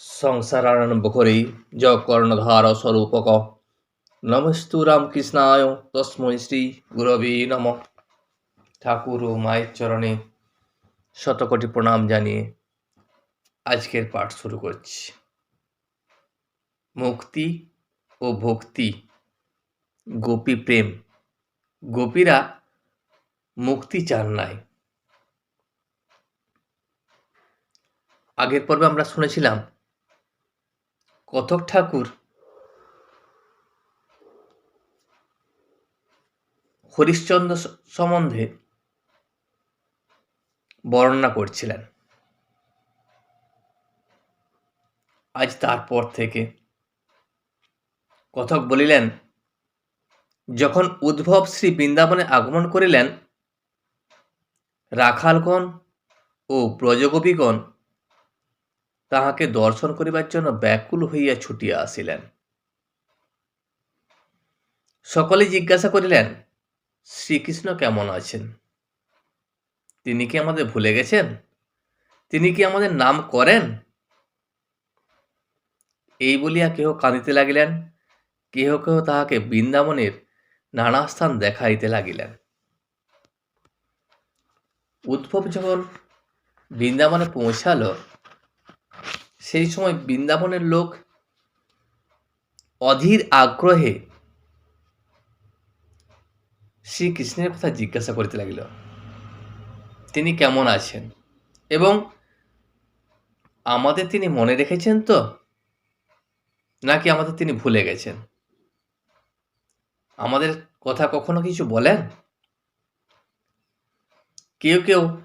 সংসারারম্ভ করেই য কর্ণধার স্বরূপক নমস্তু রামকৃষ্ণায় তস্মৈ শ্রী গুরবে নম ঠাকুর ও মায়ের চরণে শতকোটি প্রণাম জানিয়ে আজকের পাঠ শুরু করছি মুক্তি ও ভক্তি গোপী প্রেম গোপীরা মুক্তি চান নাই আগের পর্বে আমরা শুনেছিলাম কথক ঠাকুর? হরিশ্চন্দ্র সম্বন্ধে বর্ণনা করছিলেন। আজ তারপর থেকে কথক বলিলেন, যখন উদ্ভব শ্রী বৃন্দাবনে আগমন করিলেন, রাখালগণ ও ব্রজগোপীগণ তাহাকে দর্শন করিবার জন্য ব্যাকুল হইয়া ছুটিয়া আসিলেন। সকলে জিজ্ঞাসা করিলেন, শ্রীকৃষ্ণ কেমন আছেন? তিনি কি আমাদের ভুলে গেছেন? তিনি কি আমাদের নাম করেন? এই বলিয়া কেহ কাঁদিতে লাগিলেন, কেহ কেহ তাহাকে বৃন্দাবনের নানা স্থান দেখাইতে লাগিলেন। উদ্ভব যখন বৃন্দাবনে পৌঁছালো সেই সময় বৃন্দাবনের লোক অধীর আগ্রহে শ্রীকৃষ্ণের কথা জিজ্ঞাসা করিতে লাগিল, তিনি কেমন আছেন? এবং আমাদের তিনি মনে রেখেছেন তো? নাকি আমাদের তিনি ভুলে গেছেন? আমাদের কথা কখনো কিছু বলেন? কেউ কেউ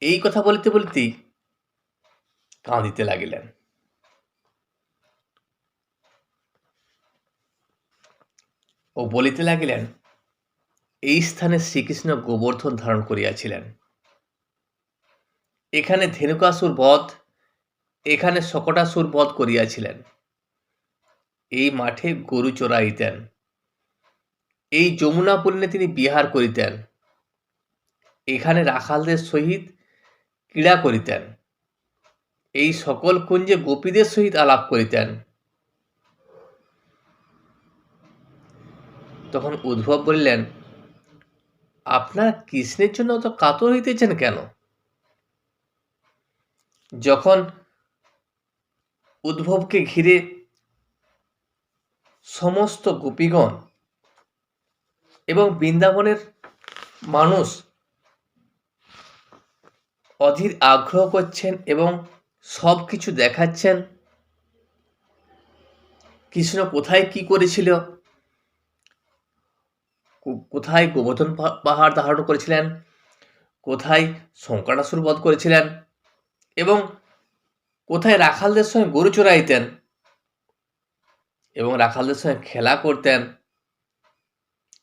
এই কথা বলিতে বলিতেই কাঁদিতে লাগিলেন। ও বলিতে লাগিলেন, এই স্থানে শ্রীকৃষ্ণ গোবর্ধন ধারণ করিয়াছিলেন। এখানে ধেনুকাসুর বধ, এখানে শকটাসুর বধ করিয়াছিলেন। এই মাঠে গরু চড়াইতেন। এই যমুনা পুণ্যে তিনি বিহার করিতেন। এখানে রাখালদের সহিত ক্রীড়া করিতেন। এই সকল কুঞ্জে গোপীদের সহিত আলাপ করিতেন। তখন উদ্ভব বললেন, আপনার কৃষ্ণের জন্য অত কাতর হইতেছেন কেন? যখন উদ্ভবকে ঘিরে সমস্ত গোপীগণ এবং বৃন্দাবনের মানুষ অধীর আগ্রহ করছেন এবং সব কিছু দেখাচ্ছেন। কৃষ্ণ কোথায় কি করেছিল? কোথায় গোবর্ধন পাহাড় ধারণ করেছিলেন? কোথায় শঙ্করাসুর বধ করেছিলেন? এবং কোথায় রাখালদের সঙ্গে গরু চড়াইতেন? এবং রাখালদের সঙ্গে খেলা করতেন?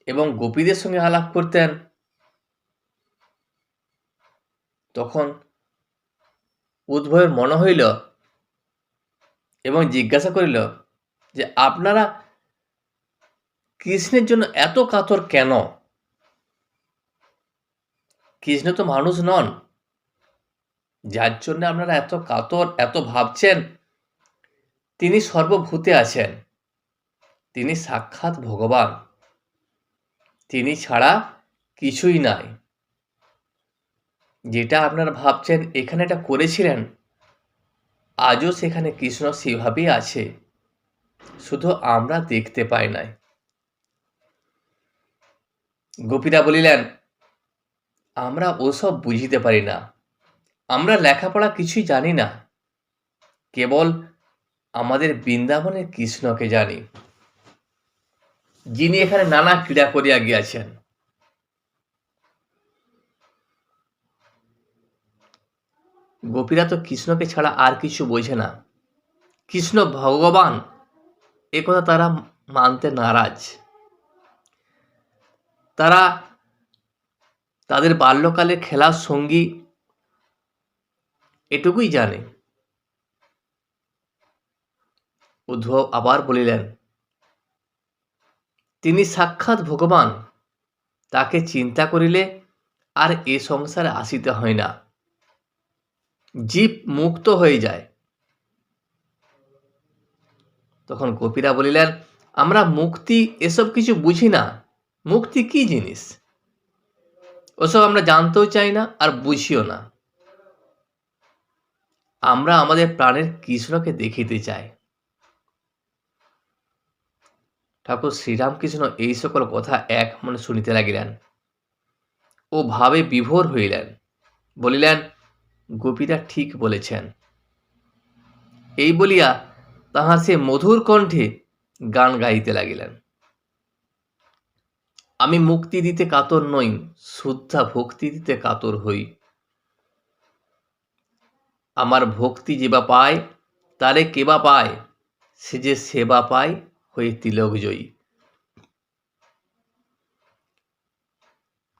এবং গোপীদের সঙ্গে আলাপ করতেন? তখন উদ্ভবের মনে হইল এবং জিজ্ঞাসা করিল যে, আপনারা কৃষ্ণের জন্য এত কাতর কেন? কৃষ্ণ তো মানুষ নন। যার জন্য আপনারা এত কাতর, এত ভাবছেন, তিনি সর্বভূতে আছেন। তিনি সাক্ষাৎ ভগবান। তিনি ছাড়া কিছুই নাই। যেটা আপনারা ভাবছেন, এখানে এটা করেছিলেন? আজও সেখানে কৃষ্ণ সেভাবেই আছে। শুধু আমরা দেখতে পাই নাই। গোপীরা বলিলেন, আমরা ওসব বুঝিতে পারি না। আমরা লেখাপড়া কিছুই জানি না। কেবল আমাদের বৃন্দাবনের কৃষ্ণকে জানি। যিনি এখানে নানা ক্রীড়া করিয়া গিয়াছেন। গোপীরা তো কৃষ্ণকে ছাড়া আর কিছু বোঝে না। কৃষ্ণ ভগবান, এ কথা তারা মানতে নারাজ। তারা তাদের বাল্যকালে খেলার সঙ্গী এটুকুই জানে। উদ্ধব আবার বলিলেন, তিনি সাক্ষাৎ ভগবান, তাকে চিন্তা করিলে আর এ সংসারে আসিতে হয় না। জীব মুক্ত হয়ে যায়। তখন গোপীরা বলিলেন, আমরা মুক্তি এসব কিছু বুঝি না। মুক্তি কি জিনিস? ওসব আমরা জানতেও চাই না আর বুঝিও না। আমরা আমাদের প্রাণের কৃষ্ণকে দেখিতে চাই। ঠাকুর শ্রীরামকৃষ্ণ এই সকল কথা এক মনে শুনিতে লাগিলেন। ও ভাবে বিভোর হইলেন। বলিলেন গোপীরা ঠিক বলেছেন। এই বলিয়া তাহা সে মধুর কণ্ঠে গান গাইতে লাগিলেন। আমি মুক্তি দিতে কাতর নই শুদ্ধা ভক্তি দিতে কাতর হই। আমার ভক্তি যে বা পায়, তারে কেবা পায়, সে যে সেবা পায় হয়ে তিলক জয়ী।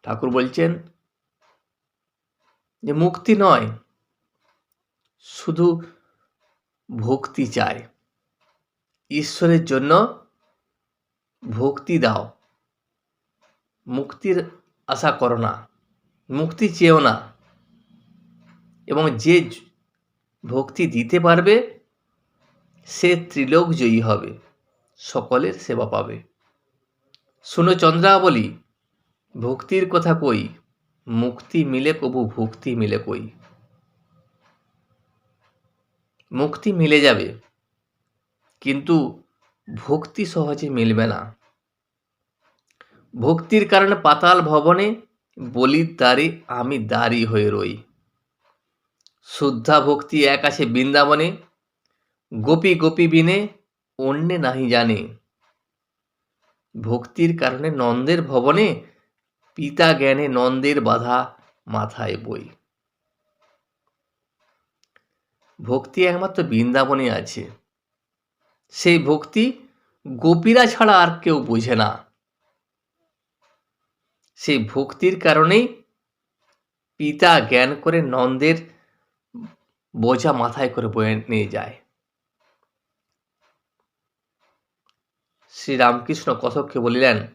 ঠাকুর বলছেন যে মুক্তি নয়, শুধু ভক্তি চায় ঈশ্বরের জন্য ভক্তি দাও। মুক্তির আশা করো না, মুক্তি চেয়েও না। এবং যে, ভক্তি দিতে পারবে, সে ত্রিলোক জয়ী হবে, সকলের সেবা পাবে। শুনো চন্দ্রাবলী, ভক্তির কথা কই? মুক্তি মিলে কবু ভক্তি মিলে কই? মুক্তি মিলে যাবে, কিন্তু ভক্তি সহজে মিলবে না। ভক্তির কারণে পাতাল ভবনে বলির দ্বারে আমি দাঁড়ি হয়ে রই। শুদ্ধা ভক্তি এক আছে বৃন্দাবনে, গোপী গোপী বিনে অন্যে নাহি জানে। ভক্তির কারণে নন্দের ভবনে পিতা জ্ঞানে নন্দের বাধা মাথায় বই। ভক্তি একমাত্র বৃন্দাবনে আছে। সেই ভক্তি গোপীরা ছাড়া আর কেউ বোঝে না। সেই ভক্তির কারণেই পিতা জ্ঞান করে নন্দের বোঝা মাথায় করে বয়ে নিয়ে যায়। শ্রীরামকৃষ্ণ কথককে বলিলেন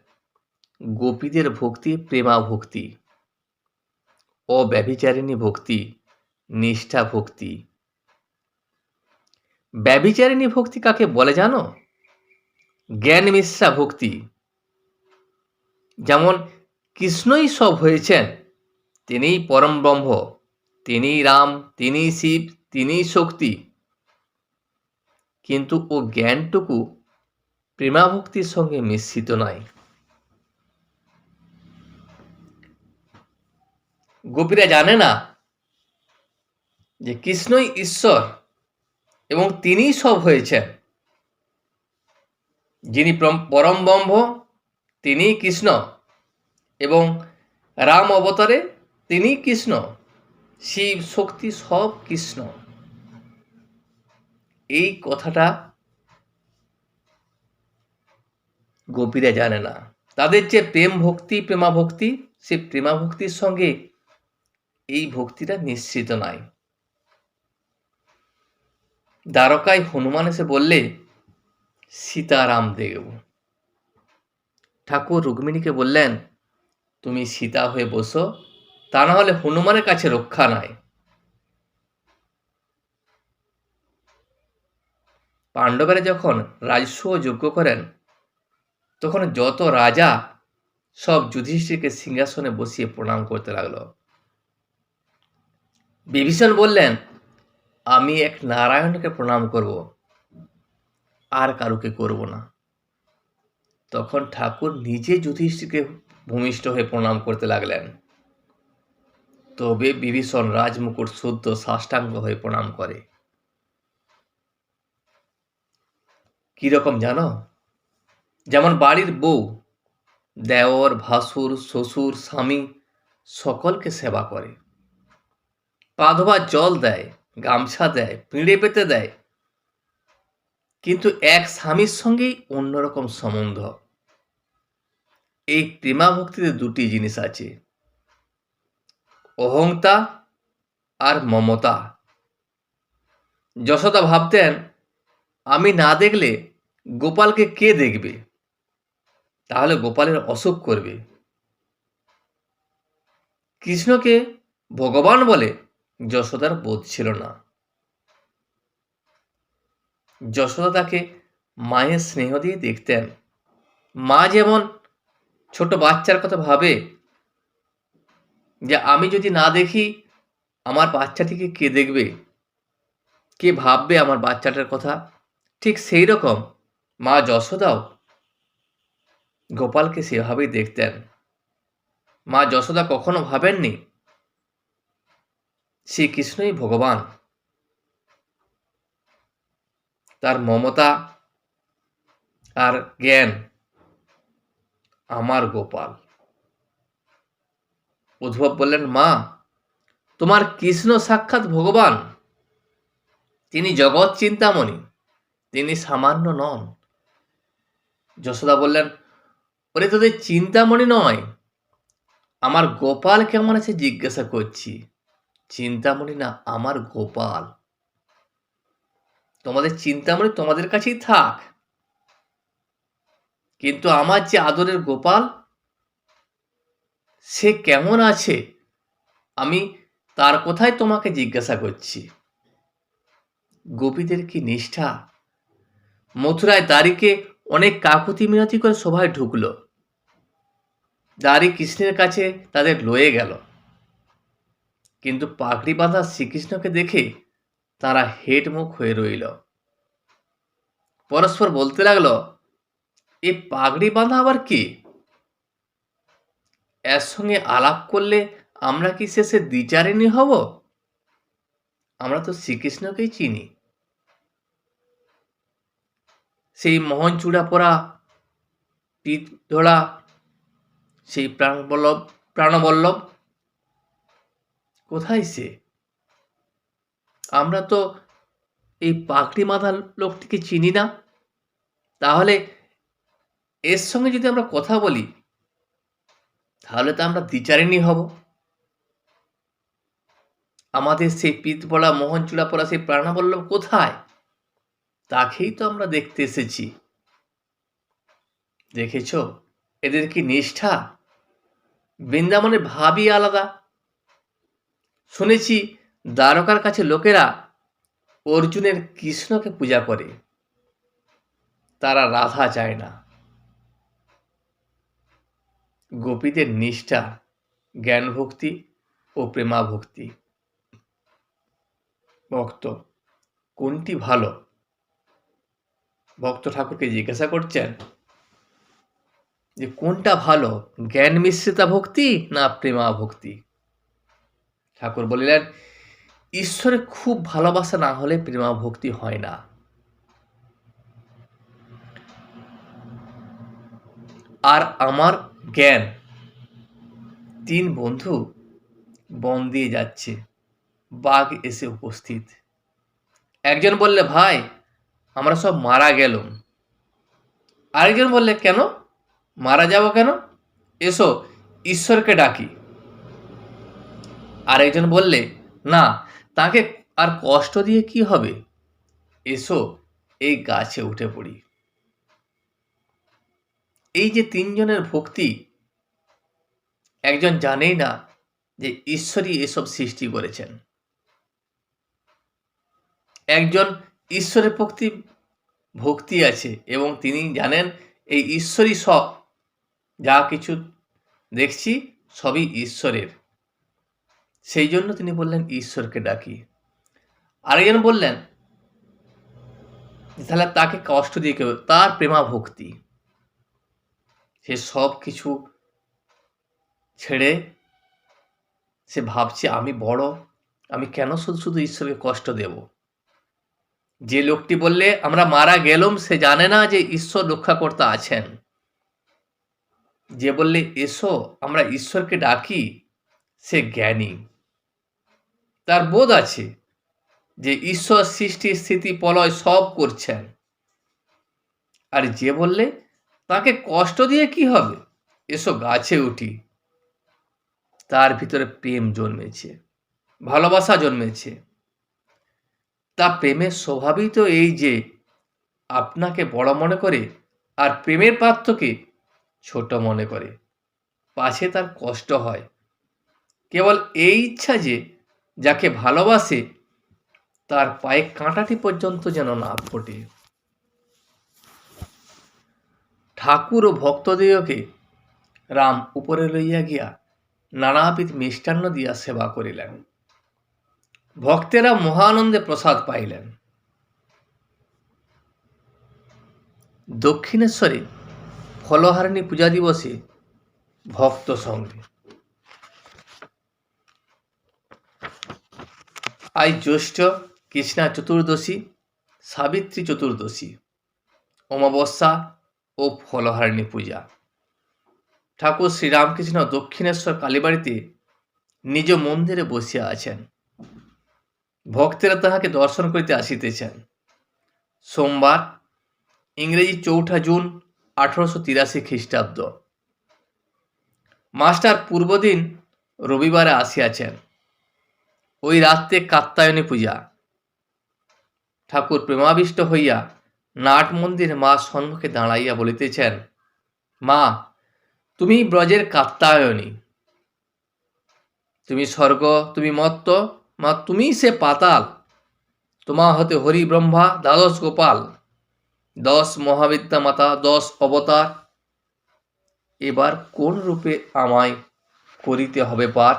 গোপীদের ভক্তি প্রেমা ভক্তি অব্যভিচারিণী ভক্তি নিষ্ঠা ভক্তি ব্যভিচারিণী ভক্তি কাকে বলে জানো? জ্ঞান মিশ্রা ভক্তি। যেমন কৃষ্ণই সব হয়েছেন, তিনিই পরম ব্রহ্ম, তিনিই রাম, তিনিই শিব, তিনিই শক্তি। কিন্তু ও জ্ঞানটুকু প্রেমাভক্তির সঙ্গে মিশ্রিত নয়। গোপীরা জানে না যে কৃষ্ণই ঈশ্বর এবং তিনিই সব হয়েছেন। যিনি পরম ব্রহ্ম, তিনিই কৃষ্ণ এবং রাম অবতারে তিনি কৃষ্ণ। শিব শক্তি সব কৃষ্ণ। এই কথাটা গোপীরা জানে না। তাদের যে প্রেম ভক্তি প্রেমা ভক্তি সে প্রেমা ভক্তির সঙ্গে এই ভক্তিটা নিশ্চিত নয় দ্বারকায় হনুমান এসে বললে, সীতারাম দেব। ঠাকুর রুক্মিণীকে বললেন, তুমি সীতা হয়ে বসো, তা না হলে হনুমানের কাছে রক্ষা নাই। পাণ্ডবেরা যখন রাজস্ব যজ্ঞ করেন, তখন যত রাজা সব যুধিষ্ঠিরকে সিংহাসনে বসিয়ে প্রণাম করতে লাগল। বিভীষণ বললেন, আমি এক নারায়ণকে প্রণাম করব, আর কারুকে করব না। তখন ঠাকুর নিজে যুধিষ্ঠিরকে ভূমিষ্ঠ হয়ে প্রণাম করতে লাগলেন। তবে বিভীষণ রাজমুকুট শুদ্ধ সাষ্টাঙ্গ হয়ে প্রণাম করে। কীরকম জানো? যেমন বাড়ির বউ, দেওর, ভাসুর, শ্বশুর, স্বামী সকলকে সেবা করে। পা ধোবার জল দেয়, গামছা দেয়, পিঁড়ে পেতে দেয়। কিন্তু এক স্বামীর সঙ্গেই অন্যরকম সম্বন্ধ। এই প্রেমাভক্তিতে দুটি জিনিস আছে। অহংতা আর মমতা। যশোদা ভাবতেন, আমি না দেখলে গোপালকে কে দেখবে? তাহলে গোপালের অসুখ করবে। কৃষ্ণকে ভগবান বলে যশোদার বোধ ছিল না। যশোদা তাকে মায়ের স্নেহ দিয়ে দেখতেন। মা যেমন ছোট বাচ্চার কথা ভাবে যে, আমি যদি না দেখি, আমার বাচ্চাটিকে কে দেখবে? কে ভাববে আমার বাচ্চাটার কথা? ঠিক সেই রকম মা যশোদাও গোপালকে সেভাবেই দেখতেন। মা যশোদা কখনো ভাবেননি শ্রীকৃষ্ণই ভগবান। তার মমতা আর জ্ঞান আমার গোপাল। উদ্ভব বললেন, মা, তোমার কৃষ্ণ সাক্ষাৎ ভগবান। তিনি জগৎ চিন্তামণি, তিনি সামান্য নন। যশোদা বললেন, ওরে তোদের চিন্তামণি নয়, আমার গোপাল কেমন আছে জিজ্ঞাসা করছি। চিন্তামণি না, আমার গোপাল। তোমাদের চিন্তামণি তোমাদের কাছেই থাক। কিন্তু আমার যে আদরের গোপাল, সে কেমন আছে? আমি তার কথাই তোমাকে জিজ্ঞাসা করছি। গোপীদের কি নিষ্ঠা? মথুরায় দাড়িকে অনেক কাকুতি মিনতি করে সভায় ঢুকলো। দাড়ি কৃষ্ণের কাছে তাদের লয়ে গেল। কিন্তু পাগড়ি বাঁধা শ্রীকৃষ্ণকে দেখে তারা হেট মুখ হয়ে রইল। পরস্পর বলতে লাগল, এ পাগড়ি বাঁধা আবার কি? এর সঙ্গে আলাপ করলে আমরা কি শেষে দ্বিচারিণী হব? আমরা তো শ্রীকৃষ্ণকেই চিনি। সেই মোহন চূড়া পরা পিঠ ধরা, সেই প্রাণবল্লভ প্রাণবল্লভ কোথায় সে? আমরা তো এই পাকড়ি মাথা লোকটিকে চিনি না। তাহলে এর সঙ্গে যদি আমরা কথা বলি, তাহলে তো আমরা দ্বিচারিণী হব। আমাদের সেই পিত মোহন চূড়া পড়া সেই প্রাণবল্লভ কোথায়? তাকেই তো আমরা দেখতে এসেছি। দেখেছ? এদের কি নিষ্ঠা? বৃন্দাবনের ভাবই আলাদা। শুনেছি দ্বারকার কাছে লোকেরা অর্জুনের কৃষ্ণকে পূজা করে। তারা রাধা চায় না। গোপীদের নিষ্ঠা জ্ঞান ভক্তি ও প্রেমা ভক্তি ভক্ত কোনটি ভালো? ভক্ত ঠাকুরকে জিজ্ঞাসা করছেন যে কোনটা ভালো জ্ঞান মিশ্রিতা ভক্তি না প্রেমা ভক্তি ঠাকুর বলিলেন, ঈশ্বরে খুব ভালোবাসা না হলে প্রেমা ভক্তি হয় না। আর আমার জ্ঞান তিন বন্ধু বন দিয়ে যাচ্ছে, বাঘ এসে উপস্থিত। একজন বললে, ভাই, আমরা সব মারা গেলাম। আরেকজন বললে, কেন? মারা যাব কেন? এসো, ঈশ্বরকে ডাকি। আরেকজন বললে, না, তাকে আর কষ্ট দিয়ে কি হবে? এসো, এই গাছে উঠে পড়ি। এই যে তিনজনের ভক্তি, একজন জানেই না যে ঈশ্বরই এসব সৃষ্টি করেছেন। একজন ঈশ্বরের ভক্তি ভক্তি আছে এবং তিনি জানেন এই ঈশ্বরই সব, যা কিছু দেখছি সবই ঈশ্বরের। সেই জন্য তিনি বললেন, ঈশ্বরকে ডাকি। আরেকজন বললেন তাহলে তাকে কষ্ট দিয়ে কেউ, তার প্রেমা ভক্তি। সে সব কিছু ছেড়ে সে ভাবছে, আমি বড়, আমি কেন শুধু শুধু ঈশ্বরকে কষ্ট দেব? যে লোকটি বললে, আমরা মারা গেলাম, সে জানে না যে ঈশ্বর রক্ষাকর্তা আছেন। যে বললে, এসো, আমরা ঈশ্বরকে ডাকি, সে জ্ঞানী। তার বোধ আছে যে ঈশ্বর সৃষ্টি স্থিতি পলয় সব করছেন। আর যে বললে, তাকে কষ্ট দিয়ে কি হবে? এসো গাছে উঠি। তার ভিতরে প্রেম জন্মেছে, ভালোবাসা জন্মেছে। তা প্রেমের স্বভাবই তো এই যে, আপনাকে বড় মনে করে আর প্রেমের পাত্রকে ছোট মনে করে। পাছে তার কষ্ট হয়। কেবল এই ইচ্ছা যে যাকে ভালোবাসে, তার পায়ে কাঁটাটি পর্যন্ত যেন না ফোটে। ঠাকুর ও ভক্তদিগকে রাম উপরে লইয়া গিয়া নানাবিধ মিষ্টান্ন দিয়া সেবা করিলেন। ভক্তেরা মহানন্দে প্রসাদ পাইলেন। দক্ষিণেশ্বরে ফলহারিণী পূজা দিবসে ভক্ত সঙ্গে আজ জ্যৈষ্ঠ কৃষ্ণা চতুর্দশী, সাবিত্রী চতুর্দশী, অমাবস্যা ও ফলহারিণী পূজা। ঠাকুর শ্রীরামকৃষ্ণ দক্ষিণেশ্বর কালীবাড়িতে নিজ মন্দিরে বসিয়া আছেন। ভক্তেরা তাহাকে দর্শন করিতে আসিতেছেন। সোমবার, ইংরেজি চৌঠা জুন, আঠারোশো তিরাশি খ্রিস্টাব্দ। মাস্টার পূর্বদিন রবিবারে আসিয়াছেন। ওই রাত্রে কাত্তায়নী পূজা। ঠাকুর প্রেমাবিষ্ট হইয়া নাট মন্দির মা সম্মুখে দাঁড়াইয়া বলিতেছেন, মা, তুমি ব্রজের কাত্তায়নী তুমি স্বর্গ, তুমি মত্ত, মা, তুমি সে পাতাল। তোমা হতে হরি ব্রহ্মা দ্বাদশ গোপাল। দশ মহাবিদ্যা মাতা, দশ অবতার। এবার কোন রূপে আমায় করিতে হবে পার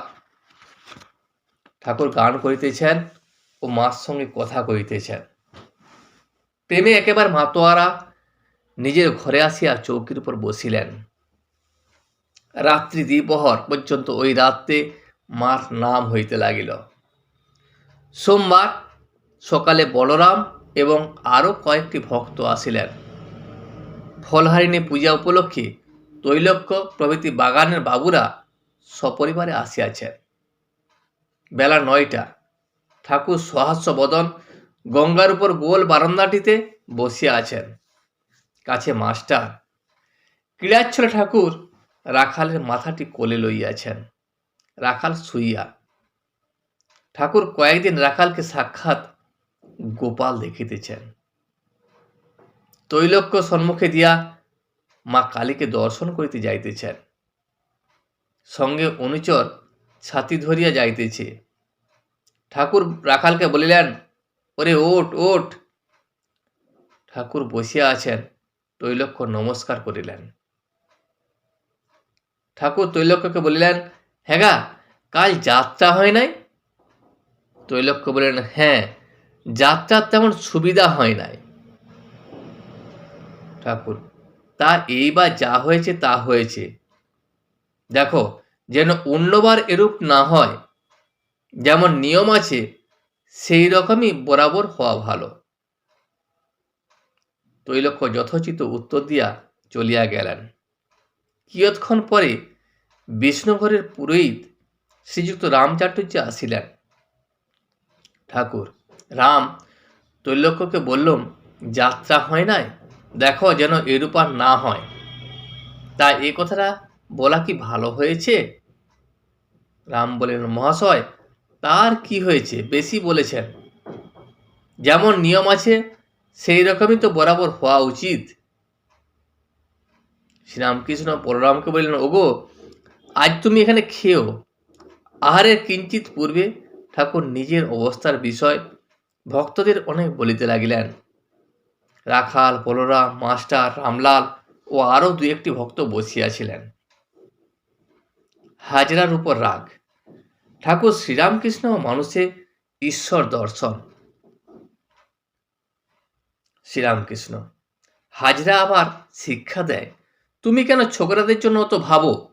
ঠাকুর গান করিতেছেন ও মার সঙ্গে কথা করিতেছেন প্রেমে একেবারে মাতোয়ারা নিজের ঘরে আসিয়া চৌকির উপর বসিলেন। রাত্রি দ্বিপহর পর্যন্ত ওই রাত্রে মার নাম হইতে লাগিল। সোমবার সকালে বলরাম এবং আরও কয়েকটি ভক্ত আসিলেন। ফলহারিণী পূজা উপলক্ষে তৈলক্য প্রভৃতি বাগানের বাবুরা সপরিবারে আসিয়াছেন। বেলা নয়টা। ঠাকুর সহাস্য বদন গঙ্গার উপর গোল বারান্দাটিতে বসিয়া আছেন। কাছে মাস্টার। ক্রীড়াচ্ছল ঠাকুর রাখালের মাথাটি কোলে লইয়াছেন। রাখাল শুইয়া। ঠাকুর কয়েকদিন রাখালকে সাক্ষাৎ গোপাল দেখিতেছেন। তৈলক্য সম্মুখে দিয়া মা কালীকে দর্শন করিতে যাইতেছেন। সঙ্গে অনুচর ছাতি ধরিয়া যাইতেছে। ঠাকুর রাখালকে বলিলেন, ওরে ওট ওট ঠাকুর বসিয়া আছেন তৈলক্য নমস্কার করিলেন। ঠাকুর তৈলক্যকে বলিলেন হ্যাঁ কাল যাত্রা হয় নাই? তৈলক্য বললেন হ্যাঁ যাত্রার তেমন সুবিধা হয় নাই। ঠাকুর, তা এইবার যা হয়েছে তা হয়েছে। দেখো, যেন অন্যবার এরূপ না হয় যেমন নিয়ম আছে, সেই রকমই বরাবর হওয়া ভালো। তৈলক্য যথোচিত উত্তর দিয়া চলিয়া গেলেন। কিয়ৎক্ষণ পরে বিষ্ণুঘরের পুরোহিত শ্রীযুক্ত রামচাটুর্য আসিলেন। ঠাকুর, রাম তৈলক্যকে বললুম, যাত্রা হয় নাই? দেখো যেন এরূপ আর না হয়। তা এই কথাটা বলা কি ভালো হয়েছে? রাম বলেন মহাশয় তার কি হয়েছে বেশি বলেছেন। যেমন নিয়ম আছে, সেই রকমই তো বরাবর হওয়া উচিত। শ্রীরামকৃষ্ণ বলরামকে বললেন, ওগো, আজ তুমি এখানে খেও আহারের কিঞ্চিত পূর্বে ঠাকুর নিজের অবস্থার বিষয় ভক্তদের অনেক বলিতে লাগিলেন। রাখাল, বলরাম, মাস্টার, রামলাল ও আরও দু একটি ভক্ত বসিয়াছিলেন। হাজরার উপর রাগ। ঠাকুর শ্রীরামকৃষ্ণ মানুষে ঈশ্বর দর্শন। শ্রীরামকৃষ্ণ, হাজরা আবার শিক্ষা দেয়, তুমি কেন ছোকরাদের জন্য অত ভাবো?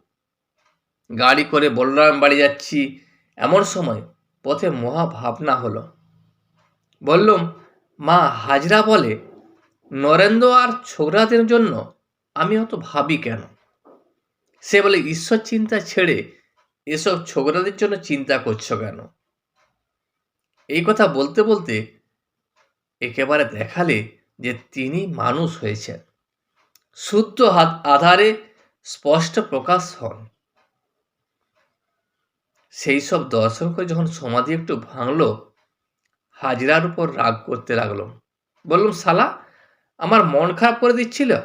গাড়ি করে বলরাম বাড়ি যাচ্ছি, এমন সময় পথে মহা ভাবনা হলো। বললুম, মা, হাজরা বলে, নরেন্দ্র আর ছোকরাদের জন্য আমি অত ভাবি কেন? সে বলে, ঈশ্বর চিন্তা ছেড়ে এসব ছোকরাদের জন্য চিন্তা করছ কেন? এই কথা বলতে বলতে একেবারে দেখালে যে তিনি মানুষ হয়েছেন। শুদ্ধ হাত আধারে স্পষ্ট প্রকাশ হন। সেই সব দর্শন করে যখন সমাধি একটু ভাঙলো, হাজিরার উপর রাগ করতে লাগল। বললাম শালা আমার মন খারাপ করে দিচ্ছিল?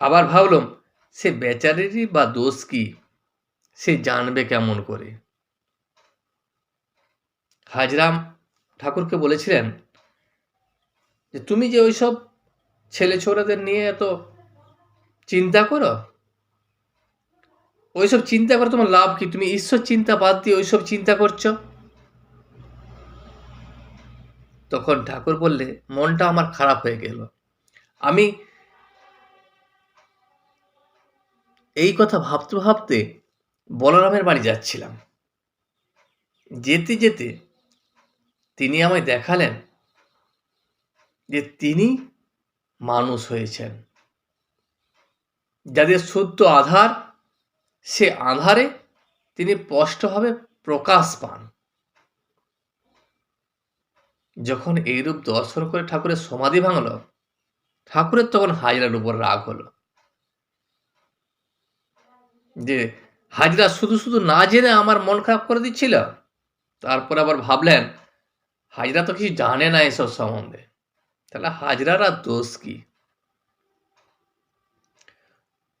আবার ভাবলাম, সে বেচারেরই বা দোষ কি? সে জানবে কেমন করে। হাজরাম ঠাকুরকে বলেছিলেন যে, তুমি যে ওইসব ছেলে ছোড়াদের নিয়ে এত চিন্তা করো? ওইসব চিন্তা করে তোমার লাভ কি? তুমি ঈশ্বর চিন্তা বাদ দিয়ে ওইসব চিন্তা করছ? তখন ঠাকুর বললে, মনটা আমার খারাপ হয়ে গেল। আমি এই কথা ভাবতে ভাবতে বলরামের বাড়ি যাচ্ছিলাম। যেতে যেতে তিনি আমায় দেখালেন যে তিনি মানুষ হয়েছেন। যাদের শুদ্ধ আধার, সে আধারে তিনি স্পষ্টভাবে প্রকাশ পান। যখন এইরূপ দর্শন করে ঠাকুরের সমাধি ভাঙল, ঠাকুরের তখন হাজরার উপর রাগ হলো। যে হাজরা শুধু শুধু না জেনে আমার মন খারাপ করে দিচ্ছিল? তারপর আবার ভাবলেন, হাজরা তো কিছু জানে না এসব সম্বন্ধে। তাহলে হাজরার আর দোষ কি?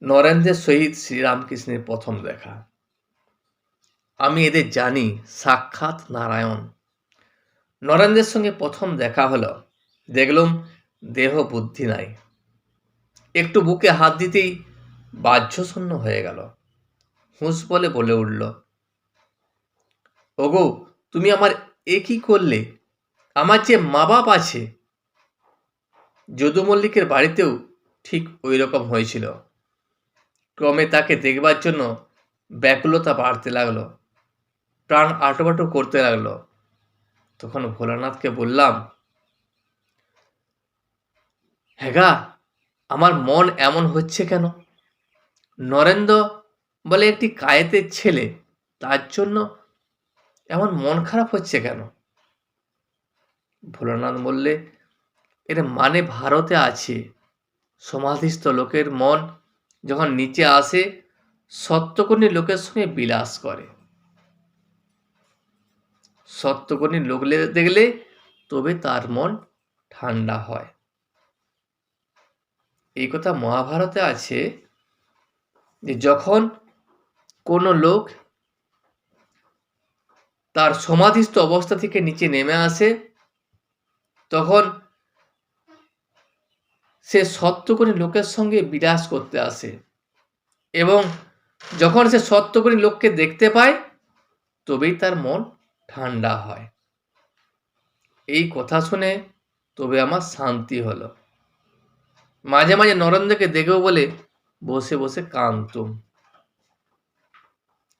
নরেন্দ্রের সহিত শ্রীরামকৃষ্ণের প্রথম দেখা। আমি এদের জানি, সাক্ষাৎ নারায়ণ। নরেন্দ্রের সঙ্গে প্রথম দেখা হলো। দেখলুম, দেহ বুদ্ধি নাই। একটু বুকে হাত দিতেই বাহ্যশূন্য হয়ে গেল। হুঁস বলে বলে উঠল, ওগো, তুমি আমার এ কি করলে? আমার যে মা বাপ আছে। যদু মল্লিকের বাড়িতেও ঠিক ওই রকম হয়েছিল। ক্রমে তাকে দেখবার জন্য ব্যাকুলতা বাড়তে লাগল, প্রাণ আটোবাটো করতে লাগল। তখন ভোলানাথকে বললাম হ্যাগা আমার মন এমন হচ্ছে কেন? নরেন্দ্র বলে একটি কায়েতের ছেলে, তার জন্য এমন মন খারাপ হচ্ছে কেন? ভোলানাথ বললে, এর মানে ভারতে আছে। সমাধিস্থ লোকের মন যখন নিচে আসে সত্যকর্ণী লোকের সঙ্গে বিলাস করে। সত্যকর্ণী লোক দেখলে তবে তার মন ঠান্ডা হয়। এই কথা মহাভারতে আছে যে যখন কোনো লোক তার সমাধিস্থ অবস্থা থেকে নিচে নেমে আসে, তখন সে সত্য করে লোকের সঙ্গে বিরাজ করতে আসে এবং যখন সে সত্য করে লোককে দেখতে পায়, তবেই তার মন ঠান্ডা হয়। এই কথা শুনে তবে আমার শান্তি হলো। মাঝে মাঝে নরেন্দ্রকে দেখেও বলে বসে বসে কানতুম